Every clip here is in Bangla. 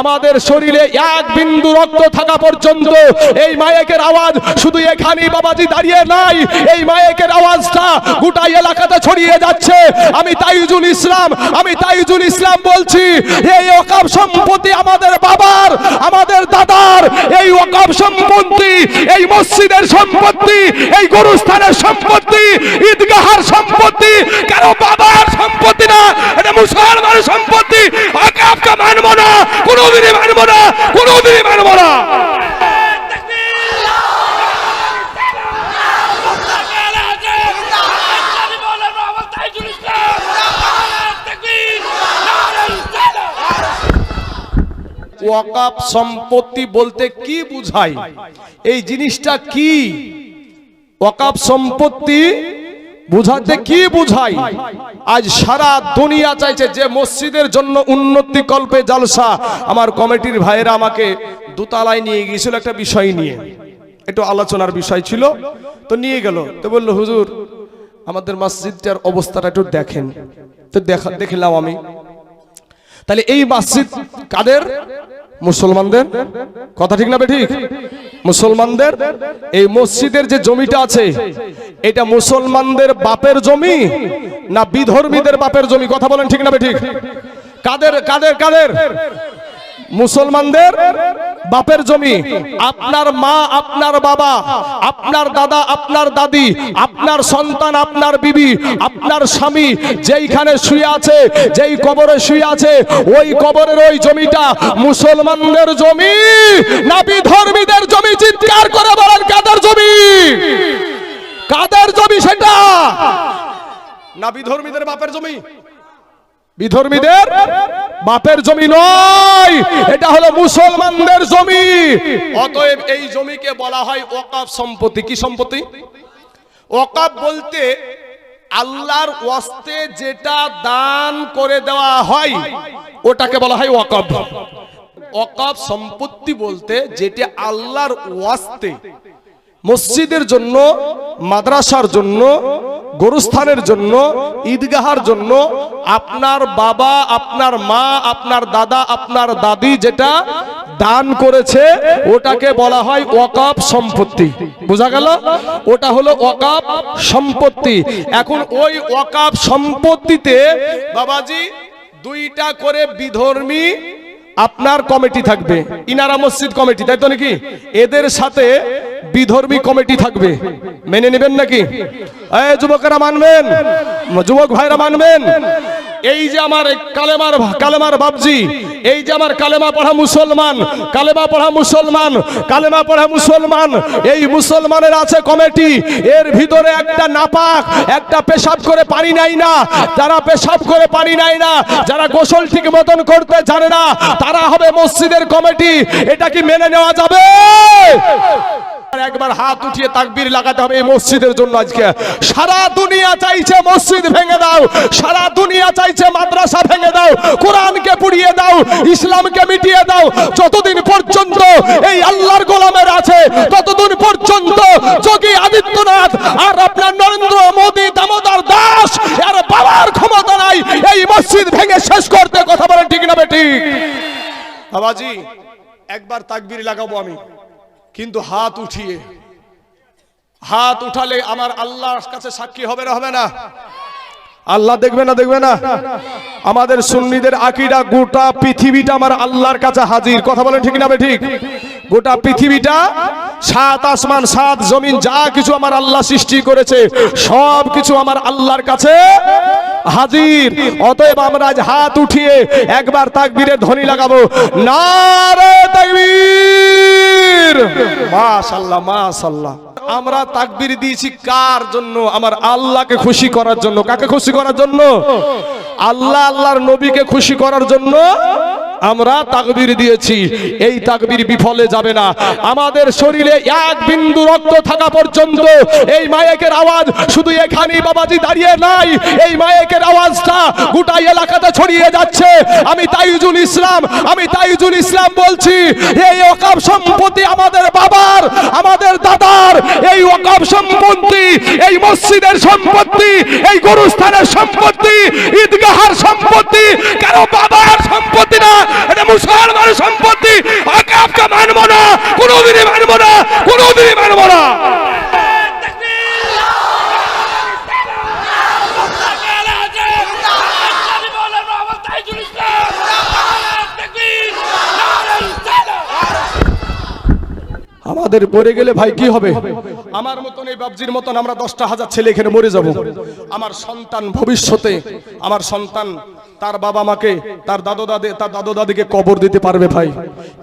আমাদের শরীরে এক বিন্দু রক্ত থাকা পর্যন্ত এই মায়েকের আওয়াজ শুধু এখানেই বাবাজি দাঁড়িয়ে নাই। এই মায়েকের আওয়াজটা গোটা এলাকাতে ছড়িয়ে যাচ্ছে। আমি তাইজুল ইসলাম, আমি তাইজুল ইসলাম বলছি, এই ওকাব সম্পত্তি আমাদের বাবার, আমাদের দাদার, এই ওকাব সম্পত্তি, এই মসজিদের সম্পত্তি, এই গরুস্থানের সম্পত্তি, ঈদগাহার সম্পত্তি, কারও বাবার সম্পত্তি না, এটা মুসলমানের সম্পত্তি। ওকাবকে মানবো না কোনোদিনই মানবো না, কোনোদিনই মানবো না। ওয়াকাপ সম্পত্তি বলতে কি বুঝায়? এই জিনিসটা কি? ওয়াকাপ সম্পত্তি বুঝাতে কি বুঝাই? আজ সারা দুনিয়া চাইছে যে মসজিদের জন্য উন্নতি কল্পে জালসা। আমার কমিটির ভাইয়েরা আমাকে দোতলায় নিয়ে গিয়েছিল একটা বিষয় নিয়ে। একটু আলোচনার বিষয় ছিল, তো নিয়ে গেল। তো বলল, হুজুর, আমাদের মসজিদটার অবস্থাটা একটু দেখেন। তো দেখা, দেখলাম আমি। তাহলে এই মসজিদ কাদের? মুসলমানদের? কথা ঠিক না বে ঠিক? মুসলমানদের, এই মসজিদের যে জমিটা আছে, এটা মুসলমানদের বাপের জমি না বিধর্মীদের বাপের জমি? কথা বলেন ঠিক না ঠিক? কাদের কাদের কাদের? মুসলমানদের বাপের জমি। আপনার মা, আপনার বাবা, আপনার দাদা, আপনার দাদি, আপনার সন্তান, আপনার বিবি, আপনার স্বামী যেইখানে শুয়ে আছে, যেই কবরে শুয়ে আছে, ওই কবরের ওই জমিটা মুসলমানদের জমি, না বিধর্মীদের জমি, চিৎকার করে বলেন, কাদের জমি? কাদের জমি সেটা? না বিধর্মীদের বাপের জমি। বিধর্মীদের বাপের জমি নয়। এটা হলো মুসলমানদের জমি। অতএব এই জমিকে বলা হয় ওকাফ সম্পত্তি। কি সম্পত্তি? ওকাফ বলতে আল্লাহর ওয়াস্তে যেটা দান করে দেওয়া হয়, ওটাকে বলা হয় ওয়াকফ। ওয়াকফ সম্পত্তি বলতে যেটা আল্লাহর ওয়াস্তে মসজিদের জন্য, মাদ্রাসার জন্য, গরুস্থানের জন্য, ঈদগাহার জন্য আপনার বাবা, আপনার মা, আপনার দাদা, আপনার দাদি যেটা দান করেছে, ওটাকে বলা হয় ওয়াকাপ সম্পত্তি। বোঝা গেল? ওটা হলো ওয়াকাপ সম্পত্তি। এখন ওই ওয়াকাপ সম্পত্তিতে বাবাজি দুইটা করে বিধর্মী আপনার কমিটি থাকবে। ইনারা মসজিদ কমিটি, তাই তো নাকি? এদের সাথে বিধর্মী কমিটি থাকবে। মেনে নেবেন নাকি? এই যুবকেরা মানবেন? যুবক ভাইরা মানবেন? এই যে আমার কালেমার কালেমার বাবজি এই যে আমার কালেমা পড়া মুসলমান, কালেমা পড়া মুসলমান, কালেমা পড়া মুসলমান, এই মুসলমানের আছে কমিটি। এর ভিতরে একটা নাপাক, একটা পেশাব করে পানি নাই না। যারা পেশাব করে পানি নাই না, যারা গোসল ঠিক মতন করতে জানে না, তারা হবে মসজিদের কমিটি। এটা কি মেনে নেওয়া যাবে? একবার হাত উঠিয়ে তাকবীর লাগাতে হবে এই মসজিদের জন্য আজকে। সারা দুনিয়া চাইছে মসজিদ ভেঙে দাও। সারা দুনিয়া চাইছে মাদ্রাসা ভেঙে দাও। কোরআনকে পুড়িয়ে দাও, ইসলামকে মিটিয়ে দাও। যতদিন পর্যন্ত এই আল্লাহর গোলামের আছে, ততদিন পর্যন্ত যোগী আদিত্যনাথ আর আপনার নরেন্দ্র মোদী দামোদর দাস আর বাবার ক্ষমতা নাই। এই মসজিদ ভেঙে শেষ করতে কথা বলেন ঠিক না বেটি বাবাজি, একবার তাকবীর লাগাবো আমি। কিন্তু হাত উঠিয়ে। হাত উঠালে আমার আল্লাহর কাছে সাক্ষী হবে না হবে না। আল্লাহ দেখবে না দেখবে না। আমাদের সুন্নিদের আকিরা গোটা পৃথিবীটা আমার আল্লাহর কাছে হাজির। কথা বলেন ঠিক না ঠিক? গোটা পৃথিবীটা, সাত আসমান, সাত জমিন, যা কিছু আমার আল্লাহ সৃষ্টি করেছে, সব কিছু আমার আল্লাহর কাছে হাজির। অতএব আমরা আজ হাত উঠিয়ে একবার তাকবীরের ধ্বনি লাগাবো। নারে তাকবীর। মাশাআল্লাহ মাশাআল্লাহ। আমরা তাকবীর দিয়েছি কার জন্য? আমার আল্লাহকে খুশি করার জন্য। কাকে খুশি করার জন্য? আল্লাহ, আল্লাহর নবীকে খুশি করার জন্য আমরা তাকবীর দিয়েছি। এই তাকবীর বিফলে যাবে না। আমাদের শরীরে এক বিন্দু রক্ত থাকা পর্যন্ত এই মায়েকের আওয়াজ শুধু এখানেই বাবাজি দাঁড়িয়ে নাই। এই মায়েকের আওয়াজটা গোটা এলাকাতে ছড়িয়ে যাচ্ছে। আমি তাইজুল ইসলাম, আমি তাইজুল ইসলাম বলছি, এই ওকাব সম্পত্তি আমাদের বাবার, আমাদের দাদার, এই ওকাব সম্পত্তি, এই মসজিদের সম্পত্তি, এই গরুস্থানের সম্পত্তি, ঈদগাহার সম্পত্তি কারও বাবার সম্পত্তি না? এটা মুসলমানের সম্পত্তি। আকাপকে মানবো না, কোনোদিনই মানবো না, কোনোদিনই মানবো না। আমাদের পড়ে গেলে ভাই কি হবে? আমার মতন এই বাবজির মতন আমরা দশটা হাজার ছেলে এখানে মরে যাব। আমার সন্তান ভবিষ্যতে, আমার সন্তান তার বাবা মাকে, তার দাদু দাদি, তার দাদু দাদিকে কবর দিতে পারবে ভাই।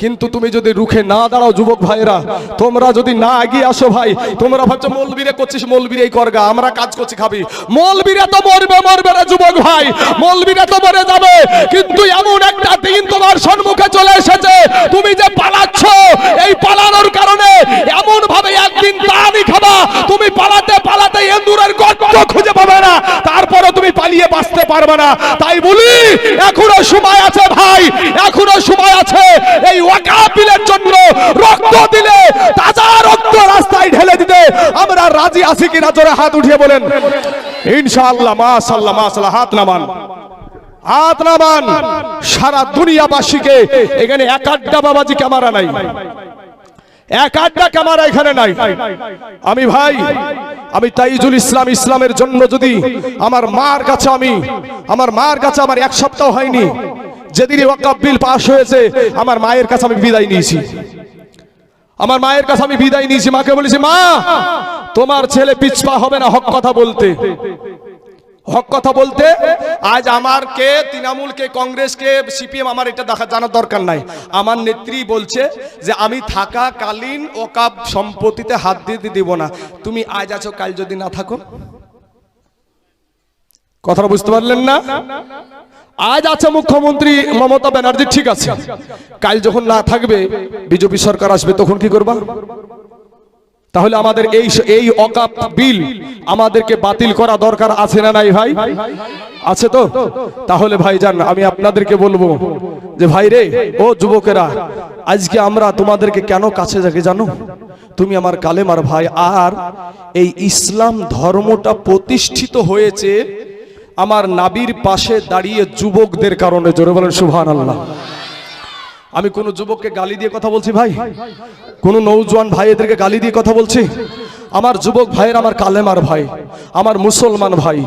কিন্তু তুমি যদি রুখে না দাঁড়াও যুবক ভাইরা তোমরা যদি না এগিয়ে আসো ভাই, তোমরা ভাবছ মলবিরে করছিস, মলবিরে এই করগা, আমরা কাজ করছি, খাবি। মলবিরে তো মরবে মরবে না যুবক ভাই। মলবিরে তো মরে যাবে, কিন্তু এমন একটা দিন তোমার সম্মুখে চলে এসেছে। তুমি যে পালাচ্ছ এই পালানোর কারণে এমন ভাবে একদিন তানি খাবা তুমি পালাতে পালাতে এন্দুরের গর্ত খুঁজে পাবে না তারপরে তুমি পালিয়ে বাঁচতে পারবে না। তাই বলি, এখনও সময় আছে ভাই, এখনও সময় আছে। এই ওয়াকাবিলের জন্য রক্ত দিলে, তাজা রক্ত রাস্তায় ঢেলে দিতে। আমরা রাজি আছি কিনা? জোরে হাত উঠিয়ে বলেন। ইনশাআল্লাহ, মাশাআল্লাহ মাশাআল্লাহ, হাত নামান। হাত নামান। সারা দুনিয়াবাসীকে এখানে এক আড্ডা বাবাজি ক্যামেরা নাই। এক আড্ডা ক্যামেরা এখানে নাই। আমি ভাই, আমি তাইজুল ইসলাম ইসলামের জন্য যদি আমার মার কাছে আমি, আমার মার কাছে আমার এক সপ্তাহ হয়নি যেদিন ওয়াকাব বিল পাশ হয়েছে, আমার মায়ের কাছে আমি বিদায় নিয়েছি। আমার মায়ের কাছে আমি বিদায় নিয়েছি, মাকে বলেছি, মা, তোমার ছেলে পিছপা হবে না হক কথা বলতে। হক কথা বলতে, আজ আমার কে, তৃণমূল কে, কংগ্রেস কে, সিপিএম আমার এটা দেখা জানার দরকার নাই। আমার নেত্রী বলছে যে, আমি থাকাকালীন ওকাব সম্পত্তিতে হাত দিতে দিব না। তুমি আজ আছো, কাল যদি না থাকো। কথাটা বুঝতে পারলেন না? আজ আছে মুখ্যমন্ত্রী মমতা ব্যানার্জি, ঠিক আছে। কাল যখন না থাকবে, বিজেপি সরকার আসবে, তখন কি করবা? তাহলে আমাদের এই এই অকাপ বিল আমাদেরকে বাতিল করা দরকার আছে না নাই ভাই? আছে তো? তাহলে ভাই যান আমি আপনাদেরকে বলব যে ভাই রে, ও যুবকেরা, আজকে আমরা তোমাদেরকে কেন কাছে যাকে জানো? তুমি আমার কালেমার ভাই, আর এই ইসলাম ধর্মটা প্রতিষ্ঠিত হয়েছে আমার নাবির পাশে দাঁড়িয়ে যুবকদের কারণে, জোরে বলেন সুবহান আল্লাহ আমি কোন যুবককে গালি দিয়ে কথা বলছি ভাই? কোন নৌজওয়ান ভাই এদেরকে গালি দিয়ে কথা বলছি? আমার যুবক ভাইয়ের আমার কালেমার ভাই, আমার মুসলমান ভাই।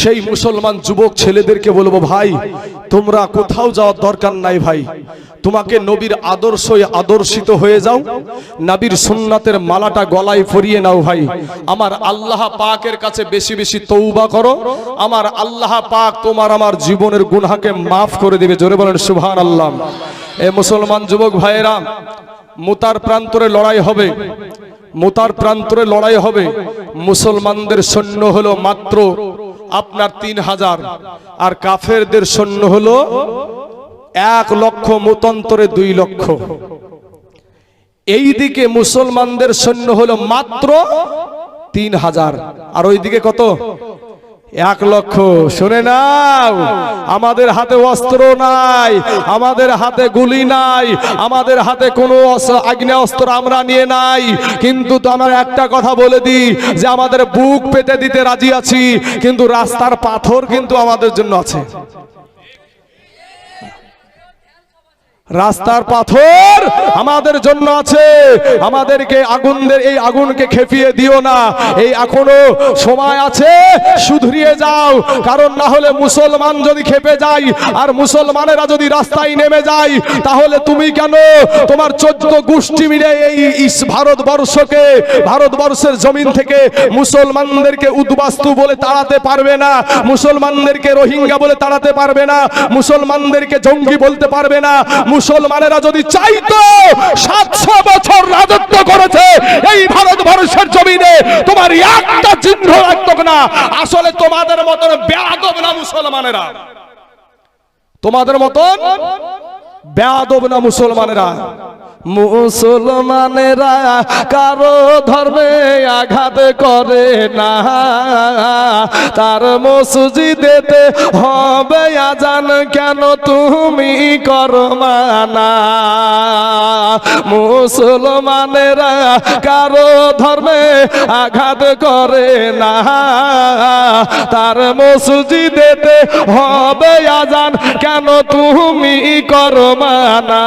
সেই মুসলমান যুবক ছেলেদেরকে বলব, ভাই, তোমরা কোথাও যাওয়ার দরকার নাই ভাই। তোমাকে নবীর আদর্শে আদর্শিত হয়ে যাও। নবীর সুন্নাতের মালাটা গলায় পরিয়ে নাও ভাই। আমার আল্লাহ পাকের কাছে বেশি বেশি তৌবা করো। আমার আল্লাহ পাক তোমার আমার জীবনের গুনহাকে মাফ করে দেবে। জোরে বলেন সুবহান আল্লাহ এ মুসলমান যুবক ভাইয়েরা, মুতার প্রান্তরে লড়াই হবে। মুতার প্রান্তরে লড়াই হবে। মুসলমানদের সৈন্য হলো মাত্র আপনার তিন হাজার। আর কাফেরদের সৈন্য হলো এক লক্ষ, মতান্তরে দুই লক্ষ। এই দিকে মুসলমানদের সৈন্য হলো মাত্র তিন হাজার। আর ওইদিকে কত? এক লক্ষ। শুনে নাও, আমাদের হাতে অস্ত্র নাই, আমাদের হাতে গুলি নাই, আমাদের হাতে কোনো অস- আগ্নেয়াস্ত্র আমরা নিয়ে নাই। কিন্তু তো আমার একটা কথা বলে দিই, যে আমাদের বুক পেতে দিতে রাজি আছি, কিন্তু রাস্তার পাথর কিন্তু আমাদের জন্য আছে। রাস্তার পাথর আমাদের জন্য আছে। আমাদেরকে আগুনদের, এই আগুনকে খেপিয়ে দিও না। এই এখনও সময় আছে, শুধরিয়ে যাও। কারণ না হলে মুসলমান যদি খেপে যায়, আর মুসলমানেরা যদি রাস্তায় নেমে যায়, তাহলে তুমি কেন তোমার চোদ্দ গোষ্ঠী মিলে এই ভারতবর্ষকে, ভারতবর্ষের জমিন থেকে মুসলমানদেরকে উদ্বাস্তু বলে তাড়াতে পারবে না, মুসলমানদেরকে রোহিঙ্গা বলে তাড়াতে পারবে না, মুসলমানদেরকে জঙ্গি বলতে পারবে না মুসলমানেরা যদি চাইতো সাতশো বছর রাজত্ব করেছে, এই ভারতবর্ষের জমিনে তোমার একটা চিহ্ন রাখতো না আসলে তোমাদের মতন বেয়াদব না মুসলমানেরা? তোমাদের মতন বেয়াদব না মুসলমানেরা? মুসলমানেরা কারও ধর্মে আঘাত করে না। তার মসজিদেতে হবে আজান কেন তুমি করো মানা? মুসলমানেরা কারও ধর্মে আঘাত করে না। তার মসজিদেতে হবে আজান। কেন তুমি করো মানা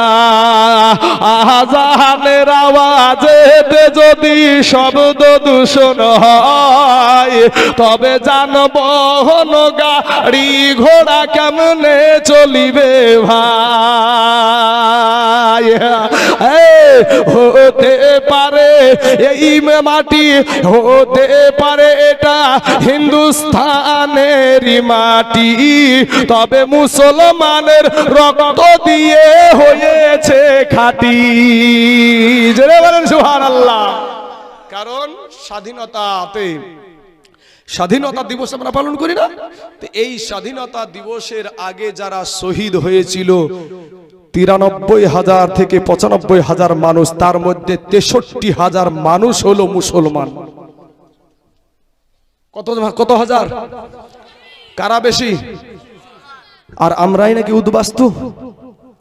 আজানের আওয়াজেতে যদি শব্দ দূষণ হয়, তবে যানবাহন গাড়ি ঘোড়া কেমনে চলিবে ভাই? হতে পারে এই মাটি হতে পারে এটা হিন্দুস্তানেরই মাটি। তবে মুসলমানের রক্ত দিয়ে হয়েছে খাটি। জোরে বলেন সুবহানাল্লাহ। কারণ স্বাধীনতাতে স্বাধীনতা দিবস আমরা পালন করি না। এই স্বাধীনতা দিবসের আগে যারা শহীদ হয়েছিল তিরানব্বই হাজার থেকে পঁচানব্বই হাজার মানুষ, তার মধ্যে তেষট্টি হাজার মানুষ হলো মুসলমান। কত কত হাজার? কারা বেশি? আর আমরাই নাকি উদ্বাস্তু?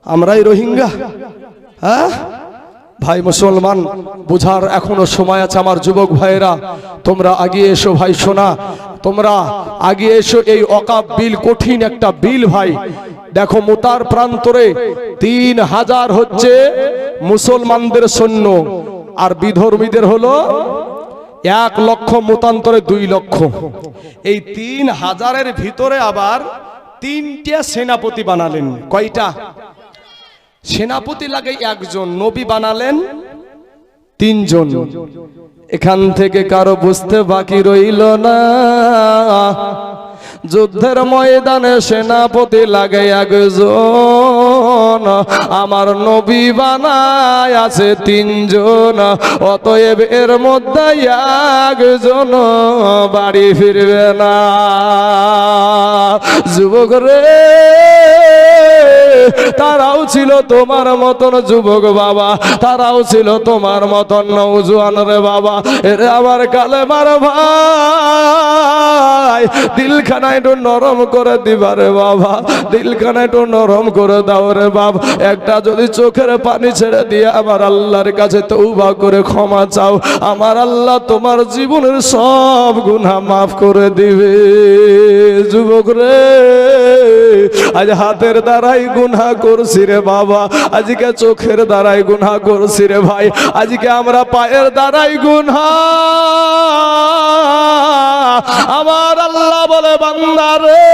আমরাই রোহিঙ্গা? হ্যাঁ? ভাই মুসলমান, বুঝার এখনও সময় আছে আমার যুবক ভাইয়েরা। তোমরা আগিয়ে এসো ভাই, শোনা। তোমরা আগিয়ে এসো এই অকাপ বিল, কঠিন একটা বিল ভাই। দেখো মোতার প্রান্তরে তিন হাজার হচ্ছে মুসলমানদের সৈন্য, আর বিধর্মীদের হলো এক লক্ষ, মতান্তরে দুই লক্ষ। এই তিন হাজারের ভিতরে আবার তিনটা সেনাপতি বানালেন। কয়টা? সেনাপতি লাগে একজন, নবী বানালেন তিনজন। এখান থেকে কারও বুঝতে বাকি রইল না। যুদ্ধের ময়দানে সেনাপতি লাগে একজন। আমার নবী বানায় আছে তিনজন, অতএব এর মধ্যে একজন বাড়ি ফিরবে না। যুবক রে তারাও ছিল তোমার মতন যুবক বাবা, তারাও ছিল তোমার মতন নৌজোয়ান রে বাবা। এরে আবার কালে মার ভাই, দিলখানা একটু নরম করে দিবা রে বাবা, দিলখানা একটু নরম করে দাও রে বাবা একটা যদি চোখের পানি ছেড়ে দিয়ে আমার আল্লাহর কাছে তৌবা করে ক্ষমা চাও, আমার আল্লাহ তোমার জীবনের সব গুনাহ মাফ করে দিবে। যুবক রে, আজ হাতের দ্বারাই গুনাহ করছি রে বাবা আজকে চোখের দ্বারাই গুনাহ করছি রে ভাই। আজকে আমরা পায়ের দ্বারাই গুনাহ। আমার আল্লাহ বলে, বান্দা রে।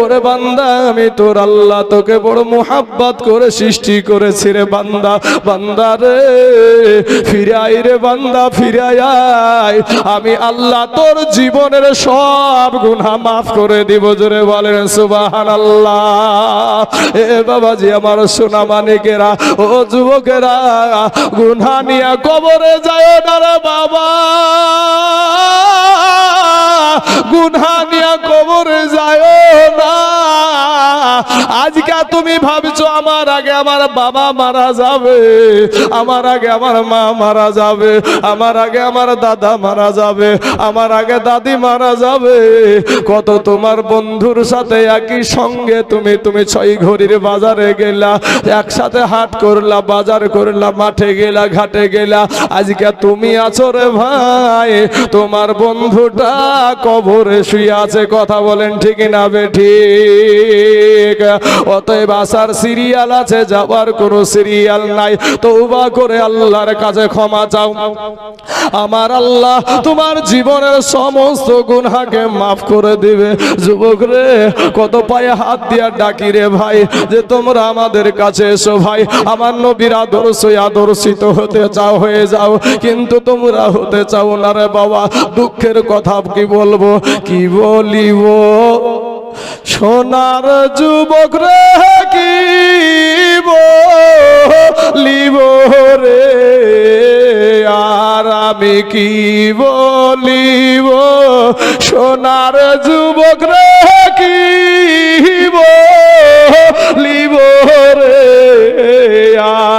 ওরে বান্দা, আমি তোর আল্লাহ, তোকে বড় মোহাব্বত করে সৃষ্টি করেছি রে বান্দা। বান্দা রে, ফিরে আই রে বান্দা, ফিরে আয়। আমি আল্লাহ তোর জীবনের সব গুনাহ মাফ করে দিব, জোরে বলেন সুবাহান আল্লাহ এ বাবাজি, আমার সোনা মানিকেরা, ও যুবকেরা, গুনাহ নিয়ে কবরে যায় না রে বাবা। গুনহা নিয়া কবরে যায়। তুমি ভাবছ আমার আগে আমার বাবা মারা যাবে, আমার আগে আমার মা মারা যাবে, আমার আগে আমার দাদা মারা যাবে, আমার আগে দাদি মারা যাবে। কত তোমার বন্ধুর সাথে একই সঙ্গে তুমি তুমি ছয় ঘড়ির বাজারে গেলা, একসাথে হাট করলা, বাজার করলা, মাঠে গেলা, ঘাটে গেলা। আজকে তুমি আছো রে ভাই, তোমার বন্ধুটা কবরে শুয়ে আছে, কথা বলেন ঠিক না বে ঠিক। অতএব আসার সিরিয়াল আছে, যাবার কোনো সিরিয়াল নাই। তৌবা করে আল্লাহর কাছে ক্ষমা চাও। আমার আল্লাহ তোমার জীবনের সমস্ত গুনাহকে মাফ করে দিবে। যুবক রে, কত পায়ে হাত দিয়া ডাকি রে ভাই, যে তোমরা আমাদের কাছে এসো ভাই। আমার নবীর আদর্শ আদর্শিত হতে চাও, হয়ে যাও। কিন্তু তোমরা হতে চাও না রে বাবা। দুঃখের কথা কি বলব? কি বলিব? সোনার যুবক রে কি বলিব রে? আর আমি কি বলিব? সোনার যুবক রে কি বলিব রে? আর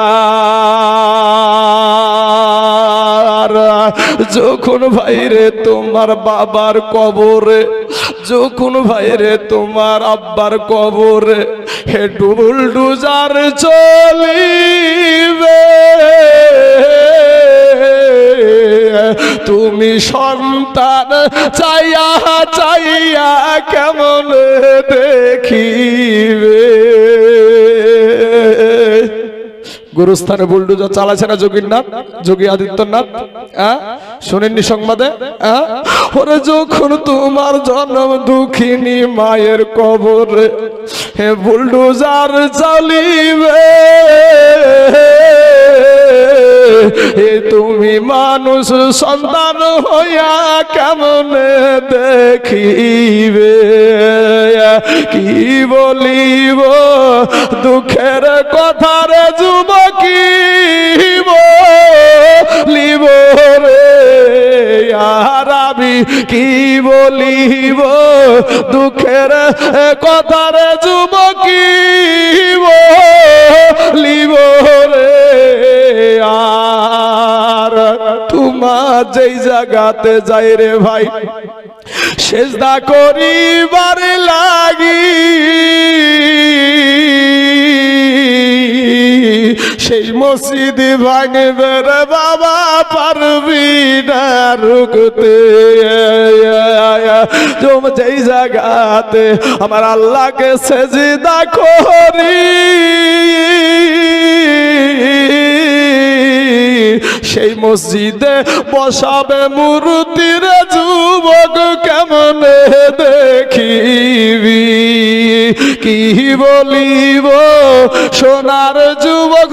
যখন ভাইরে তোমার বাবার কবরে, যখন ভাইরে তোমার আব্বার কবরে, হে ডুবুল ডুজার চলিবে, তুমি সন্তান চাইয়া চাইয়া কেমন দেখিবে? গুরুস্থানে বুলডুজার চালাছে না যোগীরনাথ? যোগী আদিত্যনাথ? হ্যাঁ শোনেননি সংবাদে? হ্যাঁ ওরে যখন তোমার জন্ম দুঃখিনী মায়ের কবর, হে বুলডুজার চালিবে এ তুমি মানুষ সন্তান হইয়া কেমন দেখিবে? কি বলিব? দুঃখের কথার যুবকী বলিব রে? আর আমি কি বলিব? দুঃখের কথার যুবকী বলিব রে? আর তোমার যেই জায়গাতে যাই রে ভাই, সেজদা করিবার লাগি। সেই মসজিদ ভাঙবে রে বাবা পারবি না রুকতে তোম যেই জায়গাতে আমার আল্লাহকে সেজদা করি। সেই মসজিদে বসাবে মূর্তির যুবক কেমন দেখিবি? কি বলিব সোনার যুবক